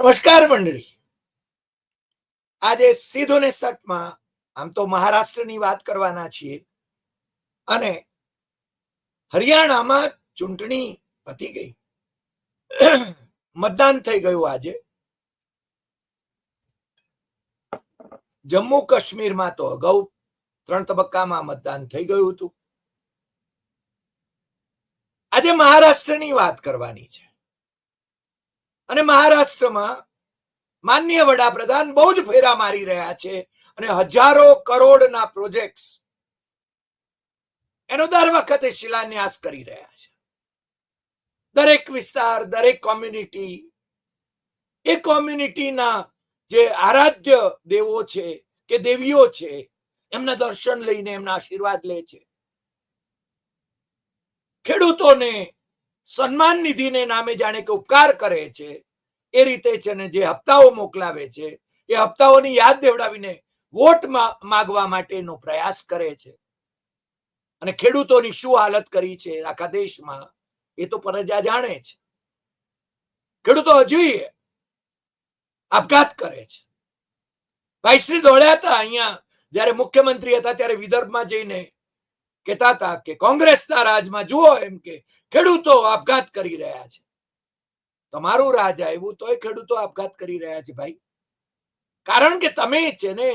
નમસ્કાર મંડળી. આજે સીધો ને સટમાં આમ તો મહારાષ્ટ્રની વાત કરવાના છીએ. અને હરિયાણામાં ચૂંટણી પતી ગઈ. મતદાન થઈ ગયું આજે. જમ્મુ કાશ્મીરમાં તો અગાઉ ત્રણ તબક્કામાં મતદાન થઈ ગયું હતું. આજે મહારાષ્ટ્રની વાત કરવાની છે. અને મહારાષ્ટ્રમાં માન્ય વડાપ્રધાન બહુ જ ફેરા મારી રહ્યા છે અને હજારો કરોડના પ્રોજેક્ટ્સ એનો દર વખતે શિલાન્યાસ કરી રહ્યા છે. દરેક વિસ્તાર, દરેક કોમ્યુનિટી એ કોમ્યુનિટીના જે આરાધ્ય દેવો છે કે દેવીઓ છે, એમના દર્શન લઈને એમના આશીર્વાદ લે છે. ખેડૂતોને સન્માન નિધિને નામે જાણે કે ઉપકાર કરે છે, એ રીતે છે ને જે હપ્તાઓ મોકલાવે છે, એ હપ્તાઓની યાદ દેવડાવીને વોટ માગવા માટેનો પ્રયાસ કરે છે. અને ખેડૂતોની શું હાલત કરી છે આખા દેશમાં, એ તો પ્રજા જાણે છે. ખેડૂતો હજુ આપઘાત કરે છે. ભાઈશ્રી દોડ્યા હતા અહીંયા, જયારે મુખ્યમંત્રી હતા, ત્યારે વિદર્ભમાં જઈને કહેતા હતા કે કોંગ્રેસના રાજમાં જુઓ એમ કે ખેડૂતો આપઘાત કરી રહ્યા છે. તમારું રાજ આવ્યું તોય ખેડૂતો આપઘાત કરી રહ્યા છે ભાઈ. કારણ કે તમે છે ને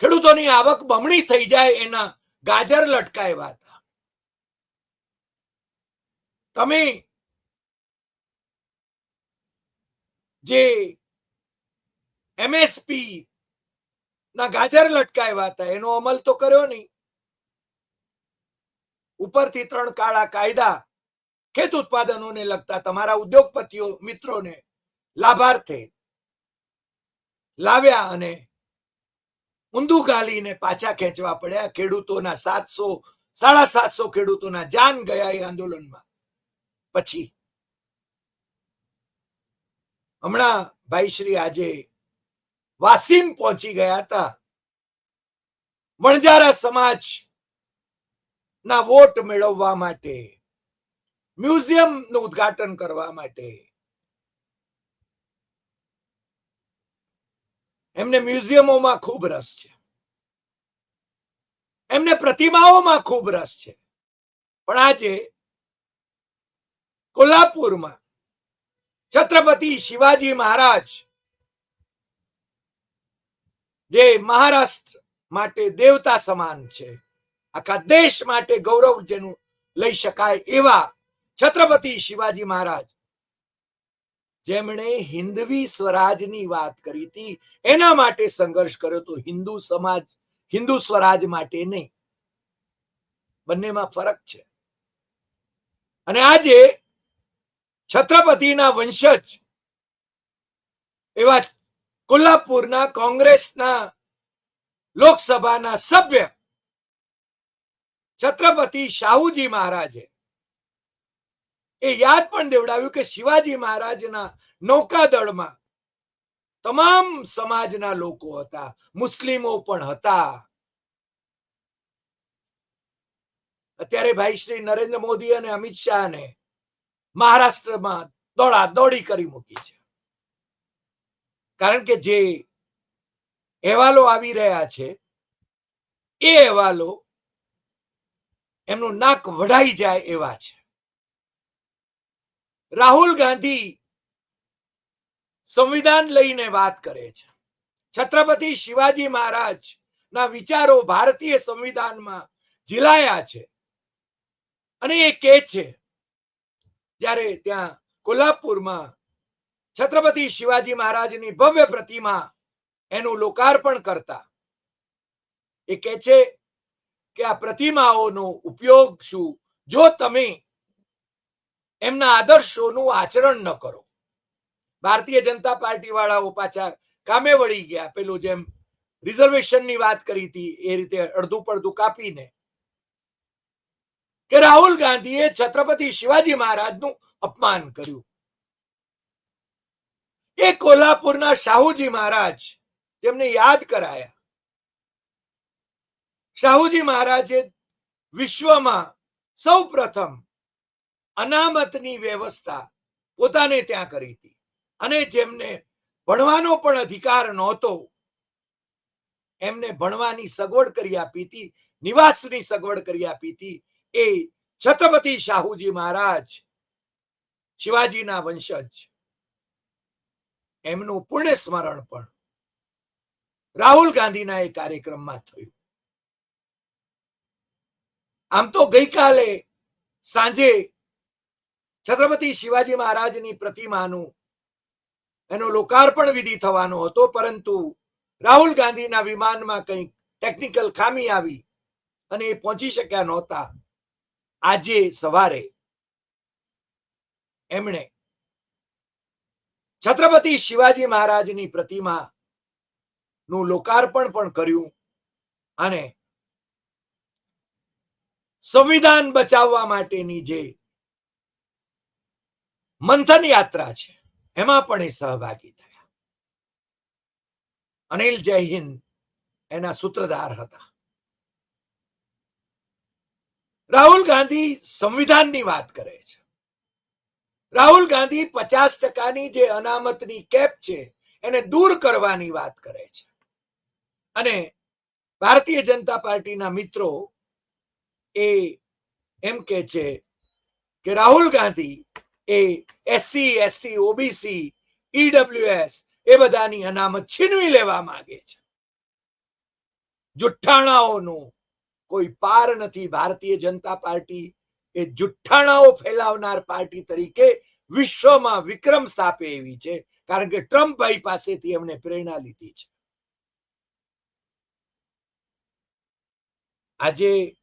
ખેડૂતોની આવક બમણી થઈ જાય એના ગાજર લટકાવ્યા હતા. તમે જે એમએસપી ના ગાજર લટકાવ્યા હતા એનો અમલ તો કર્યો નહીં. ઉપરથી ત્રણ કાળા કાયદા ખેત ઉત્પાદનોને લગતા તમારા ઉદ્યોગપતિઓ, મિત્રોને લાભાર્થે લાવ્યા અને ઊંધું ગાલીને પાછા ખેંચવા પડ્યા. ખેડૂતોના સાતસો, સાડા સાતસો ખેડૂતોના જાન ગયા એ આંદોલનમાં. પછી હમણાં ભાઈશ્રી આજે વાસીમ પહોંચી ગયા હતા. વણજારા સમાજ ના વોટ મેળવવા માટે મ્યુઝિયમનું ઉદઘાટન કરવા માટે. એમને મ્યુઝિયમોમાં ખૂબ રસ છે. એમને પ્રતિમાઓમાં ખૂબ રસ છે. પણ આજે કોલ્હાપુરમાં છત્રપતિ શિવાજી મહારાજ જે મહારાષ્ટ્ર માટે દેવતા સમાન છે. આખા દેશ માટે ગૌરવ જેનું લઈ શકાય એવા છત્રપતિ શિવાજી મહારાજ. જેમણે હિન્દવી સ્વરાજની વાત કરી હતી, એના માટે સંઘર્ષ કર્યો તો હિન્દુ સમાજ, હિન્દુ સ્વરાજ માટે નહીં. બંનેમાં ફરક છે. અને આજે છત્રપતિના વંશજ એવા કોલ્હાપુરના કોંગ્રેસના લોકસભાના સભ્ય છત્રપતિ શાહુજી મહારાજે. એ યાદ પણ દેવડાવ્યું કે શિવાજી મહારાજના નૌકાદળમાં તમામ સમાજના લોકો હતા, મુસ્લિમો પણ હતા. અત્યારે ભાઈ શ્રી નરેન્દ્ર મોદી અને અમિત શાહને મહારાષ્ટ્રમાં દોડા દોડી કરી મૂકી છે. કારણ કે જે અહેવાલો આવી રહ્યા છે, એ અહેવાલો એમનું નાક વઢાઈ જાય એવા છે. રાહુલ ગાંધી સંવિધાન લઈને વાત કરે છે. છત્રપતિ શિવાજી મહારાજ ના વિચારો ભારતીય સંવિધાનમાં ઝીલાયા છે. અને એ કે છે, જ્યારે ત્યાં કોલ્હાપુરમાં છત્રપતિ શિવાજી મહારાજની ભવ્ય પ્રતિમા એનું લોકાર્પણ કરતા, એ કે છે કે આ પ્રતિમાઓનો ઉપયોગ શું જો તમે એમના આદર્શોનું આચરણ ન કરો. ભારતીય જનતા પાર્ટી વાળાઓ પાછા કામે વળી ગયા. પેલું જેમ રિઝર્વેશનની વાત કરી હતી, એ રીતે અડધું પડધું કાપીને. કે રાહુલ ગાંધીએ છત્રપતિ શિવાજી મહારાજનું અપમાન કર્યું. એ કોલ્હાપુરના શાહુજી મહારાજ જેમને યાદ કરાયા. શાહુજી મહારાજે વિશ્વમાં સૌ પ્રથમ અનામતની વ્યવસ્થા પોતાને ત્યાં કરી હતી. અને જેમને ભણવાનો પણ અધિકાર નહોતો, એમને ભણવાની સગવડ કરી આપી હતી, નિવાસની સગવડ કરી આપી હતી એ છત્રપતિ શાહુજી મહારાજ શિવાજીના વંશજ. એમનું પુણ્ય સ્મરણ પણ રાહુલ ગાંધીના એ કાર્યક્રમમાં થયું. આમ તો ગઈકાલે સાંજે છત્રપતિ શિવાજી મહારાજની પ્રતિમાનું એનો લોકાર્પણ વિધિ થવાનો હતો, પરંતુ રાહુલ ગાંધીના વિમાનમાં કંઈક ટેકનિકલ ખામી આવી અને એ પહોંચી શક્યા નહોતા. આજે સવારે એમણે છત્રપતિ શિવાજી મહારાજની પ્રતિમા નું લોકાર્પણ પણ કર્યું અને સંવિધાન બચાવવા માટેની જે મંથન યાત્રા છે, એમાં પણ એ સહભાગી થયા. અનિલ જય હિન્દ એના સૂત્રધાર હતા. રાહુલ ગાંધી સંવિધાનની વાત કરે છે. રાહુલ ગાંધી પચાસ ટકાની જે અનામતની કેપ છે, એને દૂર કરવાની વાત કરે છે. અને ભારતીય જનતા પાર્ટીના મિત્રો એ એમ કે છે કે રાહુલ ગાંધી એ એસસી એસટી ઓબીસી ઈડબ્લ્યુએસ એ બધાની અનામત છીનવી લેવા માંગે છે. જુઠ્ઠાણાઓનો કોઈ પાર નથી. ભારતીય જનતા પાર્ટી એ જુઠ્ઠાણાઓ ફેલાવનાર પાર્ટી તરીકે વિશ્વમાં વિક્રમ સ્થાપે એવી છે, કારણ કે ટ્રમ્પ ભાઈ પાસેથી એમણે પ્રેરણા લીધી છે. આજે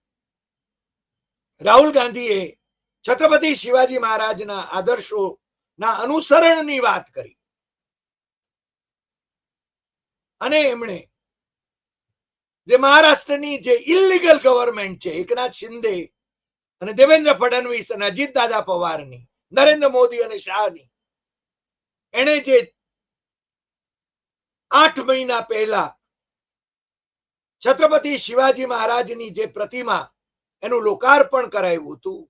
રાહુલ ગાંધીએ છત્રપતિ શિવાજી મહારાજના આદર્શોના અનુસરણની વાત કરી. અને એમણે જે મહારાષ્ટ્રની જે ઇલીગલ ગવર્મેન્ટ છે, એકનાથ શિંદે અને દેવેન્દ્ર ફડણવીસ અને અજીત દાદા પવારની, નરેન્દ્ર મોદી અને શાહની, એણે જે આઠ મહિના પહેલા છત્રપતિ શિવાજી મહારાજની જે પ્રતિમા એનું લોકાર્પણ કરાયું હતું.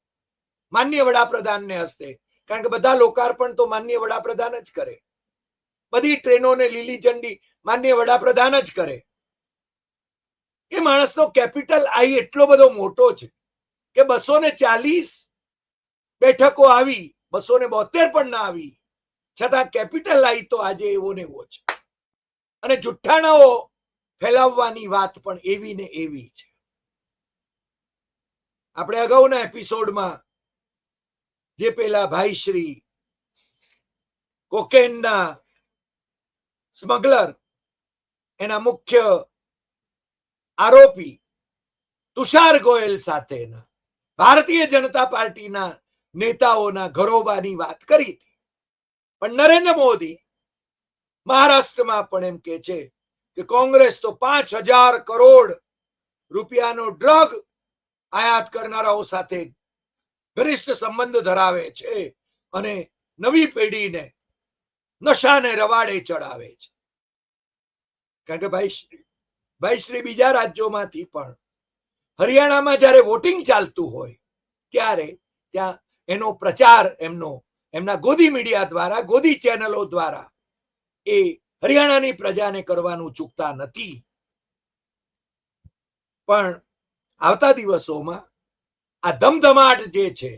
માન્ય વડાપ્રધાનને હસ્તે. કારણ કે બધા લોકાર્પણ તો માન્ય વડાપ્રધાન જ કરે. બધી ટ્રેનોને લીલી ઝંડી માન્ય વડાપ્રધાન જ કરે. એ માણસનો કેપિટલ આઈ એટલો બધો મોટો છે કે બસો ને ચાલીસ બેઠકો આવી બસો ને બોતેર પણ ના આવી. છતાં કેપિટલ આઈ તો આજે એવો ને એવો છે અને જુઠ્ઠાણાઓ ફેલાવવાની વાત પણ એવી ને એવી છે આપણે અગાઉના એપિસોડમાં જે પેલા ભાઈ શ્રી કોકેનના સ્મગલર, એના મુખ્ય આરોપી તુષાર ગોયલ સાથેના ભારતીય જનતા પાર્ટીના નેતાઓના ઘરોબાની વાત કરી હતી. પણ નરેન્દ્ર મોદી મહારાષ્ટ્રમાં પણ એમ કે છે કે કોંગ્રેસ તો પાંચ હજાર કરોડ રૂપિયાનો ડ્રગ આયાત કરનારાઓ સાથે ઘનિષ્ઠ સંબંધ ધરાવે છે અને નવી પેઢીને નશાને રવાડે ચડાવે છે. કારણ કે ભાઈ શ્રી બીજા રાજ્યોમાંથી પણ હરિયાણામાં જ્યારે વોટિંગ ચાલતું હોય, ત્યારે ત્યાં એનો પ્રચાર એમનો, એમના ગોદી મીડિયા દ્વારા, ગોદી ચેનલો દ્વારા એ હરિયાણાની પ્રજાને કરવાનું ચૂકતા નથી. પણ આવતા દિવસોમાં આ ધમધમાટ જે છે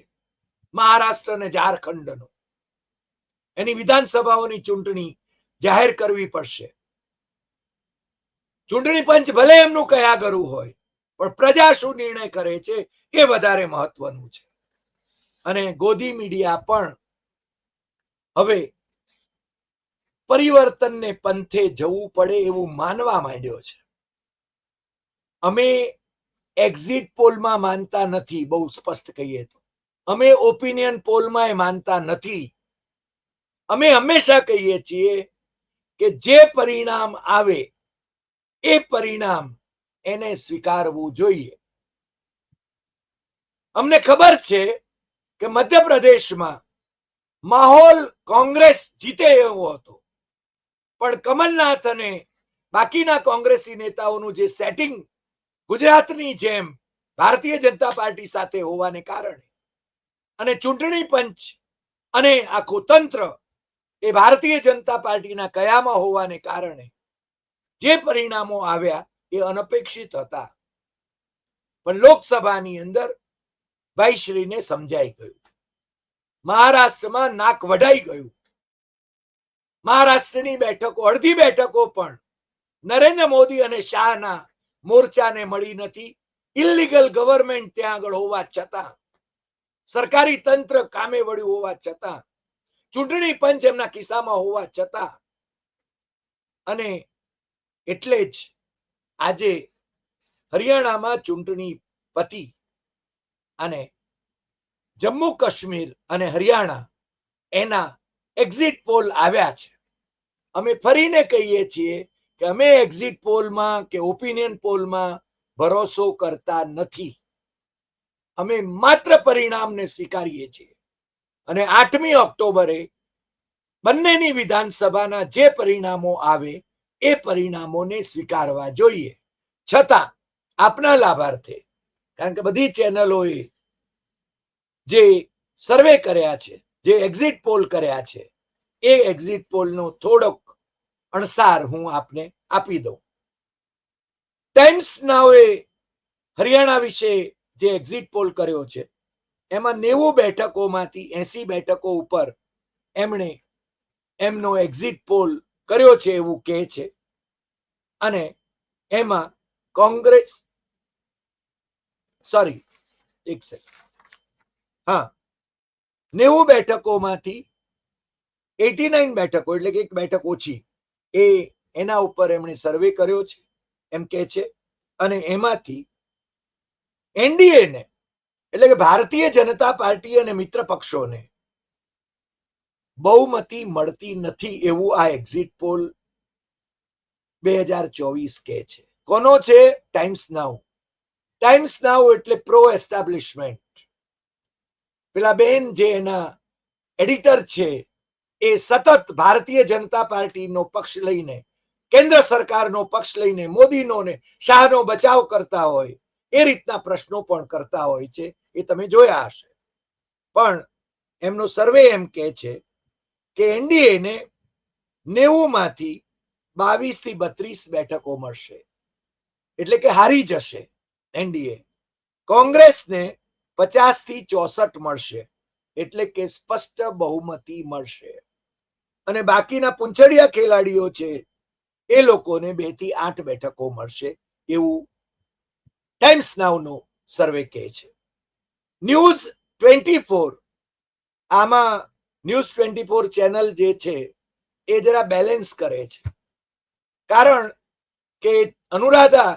મહારાષ્ટ્ર અને ઝારખંડનો, એની વિધાનસભાઓની ચૂંટણી જાહેર કરવી પડશે. ચૂંટણી પંચ ભલે એમનું કયા કરવું હોય, પણ પ્રજા શું નિર્ણય કરે છે એ વધારે મહત્વનું છે. અને ગોદી મીડિયા પણ હવે પરિવર્તનને પંથે જવું પડે એવું માનવા માંડ્યો છે. અમે એક્ઝિટ પોલમાં માનતા નથી, બહુ સ્પષ્ટ કહીએ તો. અમે ઓપિનિયન પોલમાં માનતા નથી. અમે હંમેશા કહીએ છીએ કે જે પરિણામ આવે, એ પરિણામ એને સ્વીકારવું જોઈએ. અમને ખબર છે કે મધ્યપ્રદેશમાં માહોલ કોંગ્રેસ જીતે એવો હતો. પણ કમલનાથ અને બાકીના કોંગ્રેસી નેતાઓનું જે સેટિંગ ગુજરાતની જેમ ભારતીય જનતા પાર્ટી સાથે હોવાને કારણે અને ચૂંટણી પંચ અને આખું તંત્ર એ ભારતીય જનતા પાર્ટીના કયામાં હોવાને કારણે જે પરિણામો આવ્યા એ અનપેક્ષિત હતા. પણ લોકસભાની અંદર ભાઈશ્રીને સમજાઈ ગયું. મહારાષ્ટ્રમાં નાક વઢાઈ ગયું. મહારાષ્ટ્રની બેઠકો, અડધી બેઠકો પણ નરેન્દ્ર મોદી અને શાહના મોરચાને મળી નથી. ઇલીગલ ગવર્મેન્ટ ત્યાં આગળ હોવા છતાં, સરકારી તંત્ર કામે વળ્યું હોવા છતાં, ચૂંટણી પંચ એમના કિસ્સામાં હોવા છતાં અને એટલે જ આજે હરિયાણામાં ચૂંટણી પતિ અને જમ્મુ કાશ્મીર અને હરિયાણા એના એક્ઝિટ પોલ આવ્યા છે. અમે ફરીને કહીએ છીએ કે અમે એક્ઝિટ પોલમાં કે ઓપિનિયન પોલમાં ભરોસો કરતા નથી. અમે માત્ર પરિણામને સ્વીકારીએ છીએ. અને આઠમી ઓક્ટોબરે બંનેની વિધાનસભાના જે પરિણામો આવે, એ પરિણામોને સ્વીકારવા જોઈએ. છતાં, આપના લાભાર્થે, કારણ કે બધી ચેનલોએ જે સર્વે કર્યા છે, જે એક્ઝિટ પોલ કર્યા છે, એ એક્ઝિટ પોલનો થોડોક અણસાર હું આપને આપી દઉં. ટાઈમ્સ નાવે હરિયાણા વિશે જે એક્ઝિટ પોલ કર્યો છે, એમાં નેવું બેઠકોમાંથી એસી બેઠકો ઉપર એમણે એમનો એક્ઝિટ પોલ કર્યો છે એવું કહે છે. અને એમાં કોંગ્રેસ સોરી એક સેકન્ડ હા, નેવું બેઠકોમાંથી એટી નાઇન બેઠકો, એટલે કે એક બેઠક ઓછી. એ એના ઉપર એમણે સર્વે કર્યો છે, એમ કે છે. અને એમાંથી એનડીએ ને એટલે કે ભારતીય જનતા પાર્ટી અને મિત્ર પક્ષોને બહુમતી મળતી નથી એવું આ એક્ઝિટ પોલ બે હજાર ચોવીસ કે છે. કોનો છે? ટાઈમ્સ નાઉ ટાઈમ્સ નાઉ એટલે પ્રો એસ્ટાબ્લિશમેન્ટ પેલા બેન જે એના એડિટર છે એ સતત ભારતીય જનતા પાર્ટીનો પક્ષ લઈને, કેન્દ્ર સરકારનો પક્ષ લઈને, મોદીનો ને શાહનો બચાવ કરતા હોય, એ રીતના પ્રશ્નો પણ કરતા હોય છે, એ તમે જોયા હશે. પણ એમનો સર્વે એમ કે છે કે એનડીએ ને નેવું માંથી બાવીસથી બત્રીસ બેઠકો મળશે. એટલે કે હારી જશે એનડીએ. કોંગ્રેસને પચાસથી ચોસઠ મળશે. એટલે કે સ્પષ્ટ બહુમતી મળશે. અને બાકીના પૂંછડિયા ખેલાડીઓ છે, એ લોકોને બેથી આઠ બેઠકો મળશે એવું ટાઈમ્સ નાવનો સર્વે કહે છે. ન્યૂઝ ટ્વેન્ટી ફોર આમાં ન્યૂઝ ટ્વેન્ટી ફોર ચેનલ જે છે, એ જરા બેલેન્સ કરે છે. કારણ કે અનુરાધા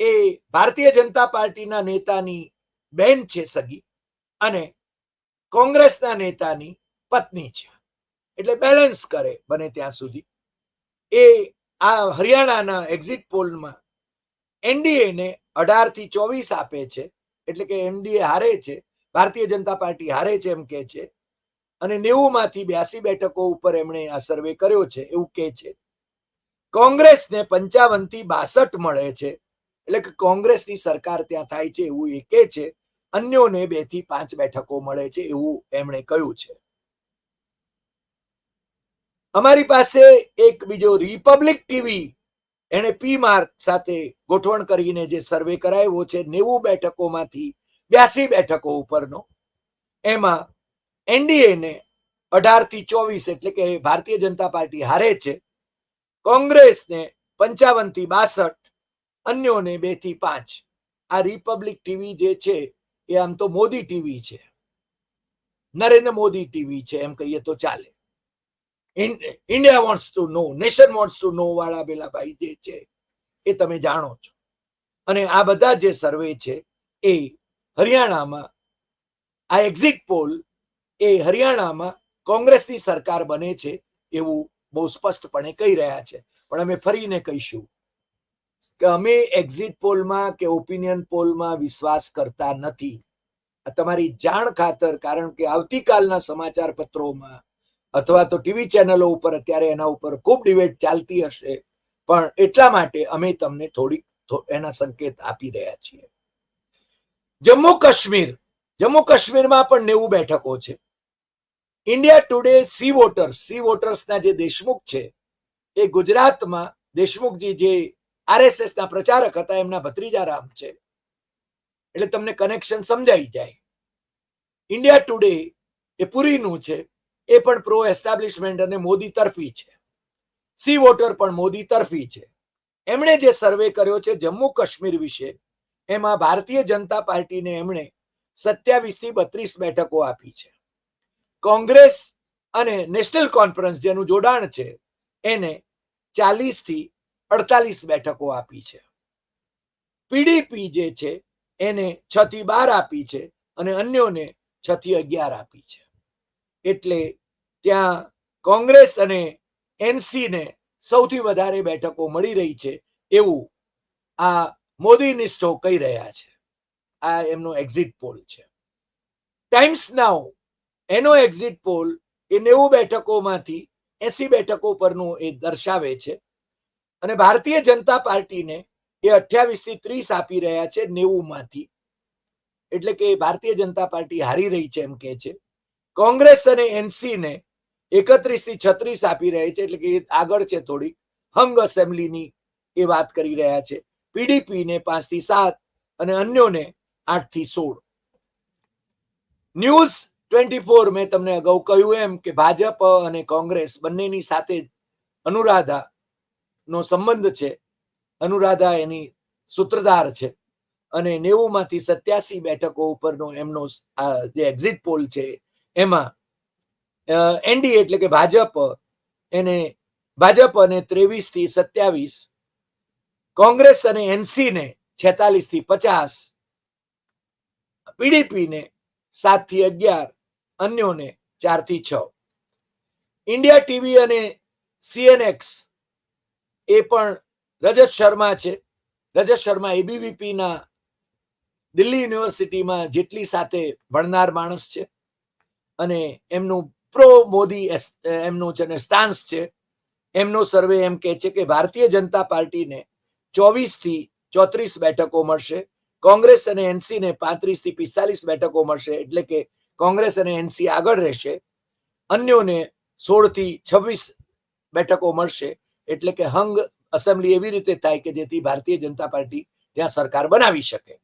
એ ભારતીય જનતા પાર્ટીના નેતાની બેન છે સગી અને કોંગ્રેસના નેતાની પત્ની છે. એટલે બેલેન્સ કરે બને ત્યાં સુધી. એ આ હરિયાણાના એક્ઝિટ પોલમાં એનડીએ ને અઢારથી ચોવીસ આપે છે, એટલે કે એનડીએ હારે છે, ભારતીય જનતા પાર્ટી હારે છે એમ કે છે. અને નેવું માંથી બ્યાસી બેઠકો ઉપર એમણે આ સર્વે કર્યો છે, એવું કે છે. કોંગ્રેસને પંચાવનથી બાસઠ મળે છે, એટલે કે કોંગ્રેસની સરકાર ત્યાં થાય છે એવું એ કે છે. અન્યોને બેથી પાંચ બેઠકો મળે છે એવું એમણે કહ્યું છે. અમારી પાસે એક બીજો રિપબ્લિક ટીવી એને પી માર્ક સાથે ગોઠવણ કરીને જે સર્વે કરાવ્યો છે નેવું બેઠકોમાંથી બ્યાસી બેઠકો ઉપરનો. એમાં એનડીએ ને અઢારથી ચોવીસ એટલે કે ભારતીય જનતા પાર્ટી હારે છે કોંગ્રેસને પંચાવનથી બાસઠ, અન્યોને બેથી પાંચ. આ રિપબ્લિક ટીવી જે છે, એ આમ તો મોદી ટીવી છે. નરેન્દ્ર મોદી ટીવી છે, એમ કહીએ તો ચાલે. India wants to know nation wants to know વાળા પેલા ભાઈ જે છે, એ તમે જાણો છો. અને આ બધા જે સર્વે છે, એ હરિયાણામાં, આ એક્ઝિટ પોલ એ હરિયાણામાં કોંગ્રેસની સરકાર બને છે એવું બહુ સ્પષ્ટપણે કહી રહ્યા છે. પણ અમે ફરીને કહીશું કે અમે એક્ઝિટ પોલમાં કે ઓપિનિયન પોલમાં વિશ્વાસ કરતા નથી. તમારી જાણ ખાતર, કારણ કે આવતીકાલના સમાચાર પત્રોમાં અથવા તો ટીવી ચેનલો ઉપર અત્યારે એના ઉપર ખૂબ ડિબેટ ચાલતી હશે. પણ એટલા માટે અમે તમને થોડીક એના સંકેત આપી રહ્યા છીએ. જમ્મુ કાશ્મીર. જમ્મુ કાશ્મીરમાં પણ નેવું બેઠકો છે. India Today C voters C વોટર્સના જે દેશમુખ છે, એ ગુજરાતમાં દેશમુખજી જે આરએસએસ ના પ્રચારક હતા, એમના ભત્રીજા રામ છે. એટલે તમને કનેક્શન સમજાઈ જાય. ઇન્ડિયા ટુડે એ પુરીનું છે. એ પણ પ્રો એસ્ટાબ્લિશમેન્ટ અને મોદી તરફી છે. સી વોટર પણ મોદી તરફી છે. એમણે જે સર્વે કર્યો છે જમ્મુ કાશ્મીર વિશે, એમાં ભારતીય જનતા પાર્ટીને એમણે સત્યાવીસથી બત્રીસ બેઠકો આપી છે. કોંગ્રેસ અને નેશનલ કોન્ફરન્સ જેનું જોડાણ છે, એને ચાલીસથી અડતાલીસ બેઠકો આપી છે. પીડીપી જે છે, એને છ થી બાર આપી છે અને અન્યોને છ થી અગિયાર આપી છે. એટલે ત્યાં કોંગ્રેસ અને એનસી ને સૌથી વધારે બેઠકો મળી રહી છે એવું આ મોદી નિષ્ઠો કહી રહ્યા છે. આ એમનો એક્ઝિટ પોલ છે. ટાઈમ્સ નાવ એનો એક્ઝિટ પોલ એ નેવું બેઠકોમાંથી એસી બેઠકો પરનું એ દર્શાવે છે અને ભારતીય જનતા પાર્ટીને એ અઠ્યાવીસથી ત્રીસ આપી રહ્યા છે નેવું માંથી એટલે કે ભારતીય જનતા પાર્ટી હારી રહી છે એમ કે છે. કોંગ્રેસ અને એનસી ને એકત્રીસથી છત્રીસ આપી રહી છે, એટલે કે આગળ છે થોડી હંગ એસેમ્બલીની એ વાત કરી રહ્યા છે. પીડીપી ને પાંચથી સાત અને અન્યોને આઠથી સોળ. ન્યૂઝ ટ્વેન્ટી ફોર મેં તમને અગાઉ કહ્યું એમ કે ભાજપ અને કોંગ્રેસ બંનેની સાથે અનુરાધા નો સંબંધ છે. અનુરાધા એની સૂત્રધાર છે અને નેવું માંથી સત્યાસી બેઠકો ઉપરનો એમનો જે એક્ઝિટ પોલ છે એમાં એનડી એટલે કે ભાજપ એને, ભાજપ અને ત્રેવીસથી સત્યાવીસ, કોંગ્રેસ અને એનસી ને છેતાલીસથી પચાસ પીડીપી ને સાતથી અગિયાર, અન્યોને ચારથી છ. ઇન્ડિયા ટીવી અને સીએનએક્સ એ પણ રજત શર્મા છે. રજત શર્મા એબીવીપી ના દિલ્હી યુનિવર્સિટીમાં જેટલી સાથે ભણનાર માણસ છે. અને એમનું પ્રો મોદી એમનું છે ને સ્ટાન્સ છે, એમનો સર્વે એમ કે છે કે ભારતીય જનતા પાર્ટીને ચોવીસથી ચોત્રીસ બેઠકો મળશે, કોંગ્રેસ અને એનસી ને પાંત્રીસથી પિસ્તાલીસ બેઠકો મળશે, એટલે કે કોંગ્રેસ અને એનસી આગળ રહેશે, અન્યોને સોળથી છવ્વીસ બેઠકો મળશે, એટલે કે હંગ એસેમ્બલી એવી રીતે થાય કે જેથી ભારતીય જનતા પાર્ટી ત્યાં સરકાર બનાવી શકે.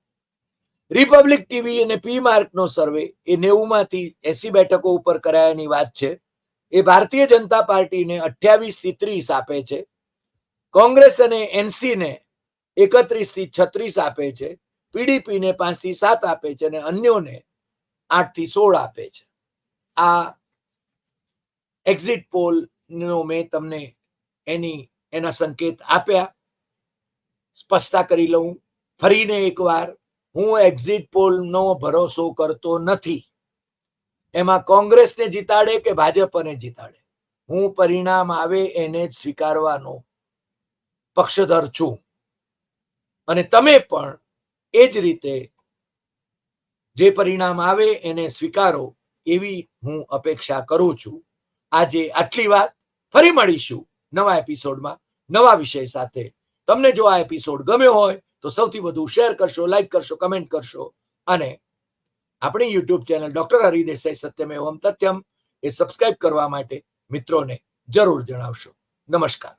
રિપબ્લિક ટીવી અને પી માર્ક નો સર્વે એ નેવું માંથી એસી બેઠકો ઉપર કરાયાની વાત છે. એ ભારતીય જનતા પાર્ટીને અઠ્યાવીસથી ત્રીસ આપે છે. કોંગ્રેસ અને એનસી ને એકત્રીસથી છત્રીસ આપે છે. પીડીપી ને પાંચથી સાત આપે છે અને અન્યોને આઠથી સોળ આપે છે. આ એક્ઝિટ પોલ નો મેં તમને એની, એના સંકેત આપ્યા. સ્પષ્ટતા કરી લઉં. ફરીને એકવાર હું એક્ઝિટ પોલ નો ભરોસો કરતો નથી. એમાં કોંગ્રેસને જીતાડે કે ભાજપને જીતાડે? હું પરિણામ આવે એને જ સ્વીકારવાનો પક્ષધર છું. અને તમે પણ એ જ રીતે જે પરિણામ આવે એને સ્વીકારો એવી હું અપેક્ષા કરું છું. આજે આટલી વાત. ફરી મળીશું નવા એપિસોડમાં નવા વિષય સાથે. તમને જો આ એપિસોડ ગમ્યો હોય તો સૌથી વધુ શેર કરશો લાઈક કરશો કમેન્ટ કરશો. અને આપણી યુટ્યુબ ચેનલ ડોક્ટર હરિદેસાઈ સત્યમ એવમ તથ્યમ એ સબસ્ક્રાઇબ કરવા માટે મિત્રોને જરૂર જણાવશો. નમસ્કાર.